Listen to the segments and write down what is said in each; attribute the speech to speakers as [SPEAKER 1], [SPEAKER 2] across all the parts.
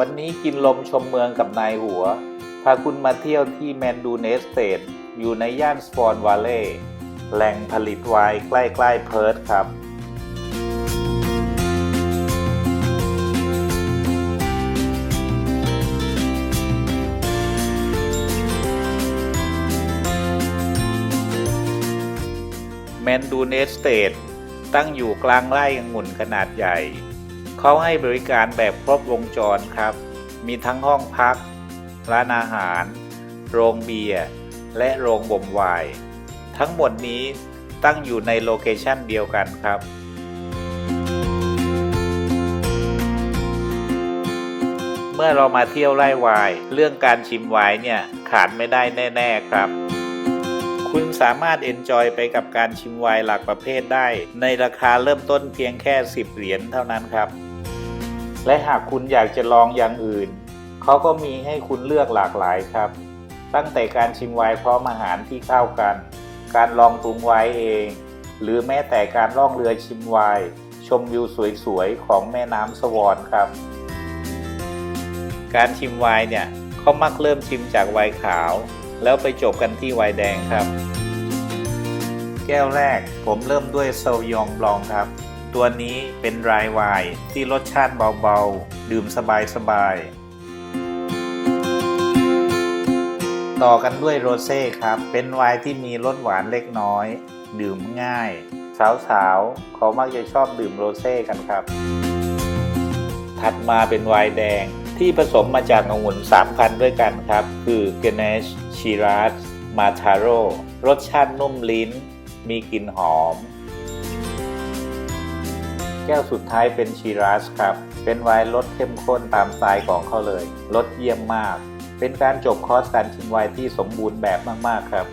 [SPEAKER 1] วันนี้กินลมชมเมืองกับนายหัว พาคุณมาเที่ยวที่แมนดูเนสเตดอยู่ในย่านสปอนวาเล่แหล่งผลิตไวน์ใกล้ๆเพิร์ธครับแมนดูเนสเตดตั้งอยู่กลางไร่องุ่นขนาดใหญ่ เขาให้บริการแบบครบวงจรครับ มีทั้งห้องพัก ร้านอาหาร โรงเบียร์ และโรงบ่มไวน์ทั้งหมดนี้ตั้งอยู่ในโลเคชันเดียวกันครับเมื่อเรามาเที่ยวไร่ไวน์เรื่องการชิมไวน์เนี่ยขาดไม่ได้แน่ ๆครับ คุณสามารถเอนจอยไปกับการชิมไวน์หลากประเภทได้ ในราคาเริ่มต้นเพียงแค่ 10 เหรียญเท่านั้นครับ และหากคุณอยากจะลองอย่างอื่น เขาก็มีให้คุณเลือกหลากหลายครับ ตั้งแต่การชิมไวน์พร้อมอาหารที่เข้ากัน การลองปรุงไวน์เอง หรือแม้แต่การล่องเรือชิมไวน์ชมวิวสวยๆ ของแม่น้ำสวอนครับ การชิมไวน์เนี่ยเขามักเริ่มชิมจากไวน์ขาว แล้วไปจบกันที่ไวน์แดงครับ แก้วแรกผมเริ่มด้วยโซยองบลองครับ ตัวนี้เป็นไรายไวน์ที่รสชาติเบาๆ ดื่มสบายๆ ต่อกันด้วยโรเซ่ครับ เป็นไวน์ที่มีรสหวานเล็กน้อย ดื่มง่าย สาวๆ เขามักจะชอบดื่มโรเซ่กันครับ ถัดมาเป็นไวน์แดงที่ผสมมาจากองุ่น3พันธุ์ด้วยกันครับ คือเกเนชชิรัสมาทาโรรสชาตินุ่มลิ้น มีกลิ่นหอม แก้วสุดท้ายเป็นชิรัสครับ เป็นไวน์รสเข้มข้นตามสไตล์ของเขาเลยรสเยี่ยมมาก เป็นการจบคอร์สการชิมไวน์ที่สมบูรณ์แบบมากๆครับ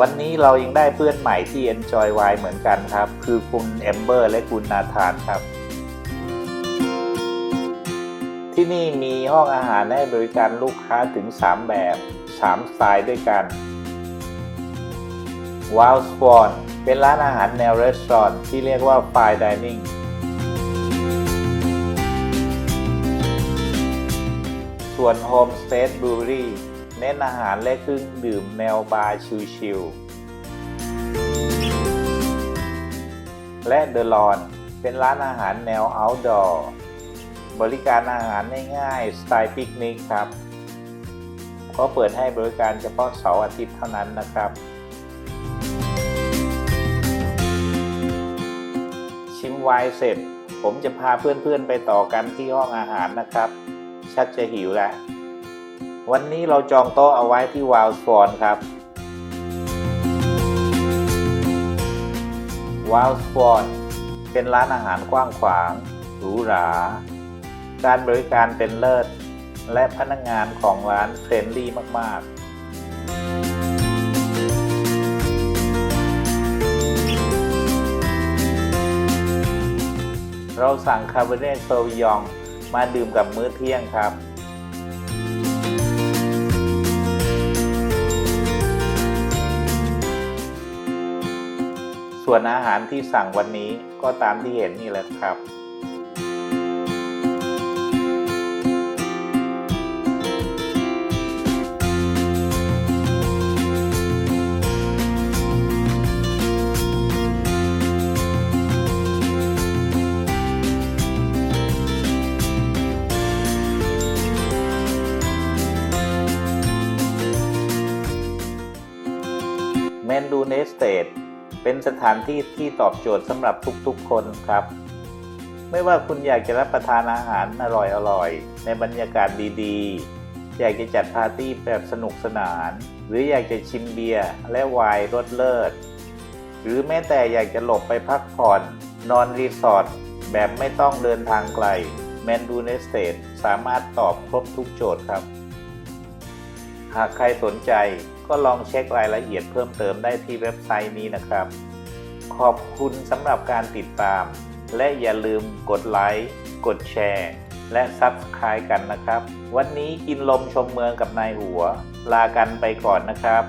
[SPEAKER 1] วันนี้เรายังได้เพื่อนใหม่ที่ Enjoy Wine เหมือนกันครับ คือคุณแอมเบอร์และคุณนาธานครับที่นี่มีห้องอาหารให้บริการลูกค้าถึง 3 แบบ 3 สไตล์ด้วยกัน w o w s w a n เป็นร้านอาหารแนวรีสอร์ทที่เรียกว่า Fine Dining ส่วน Homestead Brewery เน้นอาหารและเครื่องดื่มแนวบาร์ชิลๆและ The Lawn เป็นร้านอาหารแนว Outdoor บริการอาหารง่ายๆสไตล์ปิกนิกครับ ก็เปิดให้บริการเฉพาะเสาร์อาทิตย์เท่านั้นนะครับ วน์เสร็จ ผมจะพาเพื่อนๆไปต่อกันที่ห้องอาหารนะครับ ชักจะหิวแล้ว วันนี้เราจองโต๊ะเอาไว้ที่วาลสฟอนครับวาลสฟอนเป็นร้านอาหารกว้างขวางหรูหรา การบริการเป็นเลิศ และพนักงงานของร้านเฟรนลี่มากๆ เราสั่งคาร์เบเน่โซวิยองมาดื่มกับมื้อเที่ยงครับ ส่วนอาหารที่สั่งวันนี้ก็ตามที่เห็นนี่แหละครับ นดูเนสเตดเป็นสถานที่ที่ตอบโจทย์สำหรับทุกๆคนครับ ไม่ว่าคุณอยากจะรับประทานอาหารอร่อยๆ ในบรรยากาศดีๆ อยากจะจัดปาร์ตี้แบบสนุกสนาน หรืออยากจะชิมเบียร์และไวน์รสเลิศ หรือแม้แต่อยากจะหลบไปพักผ่อน นอนรีสอร์ทแบบไม่ต้องเดินทางไกลแมนดูเนสเตดสามารถตอบครบทุกโจทย์ครับ หากใครสนใจก็ลองเช็ครายละเอียดเพิ่มเติมได้ที่เว็บไซต์นี้นะครับ ขอบคุณสำหรับการติดตาม และอย่าลืมกดไลค์ กดแชร์ และ Subscribe กันนะครับ วันนี้กินลมชมเมืองกับนายหัว ลากันไปก่อนนะครับ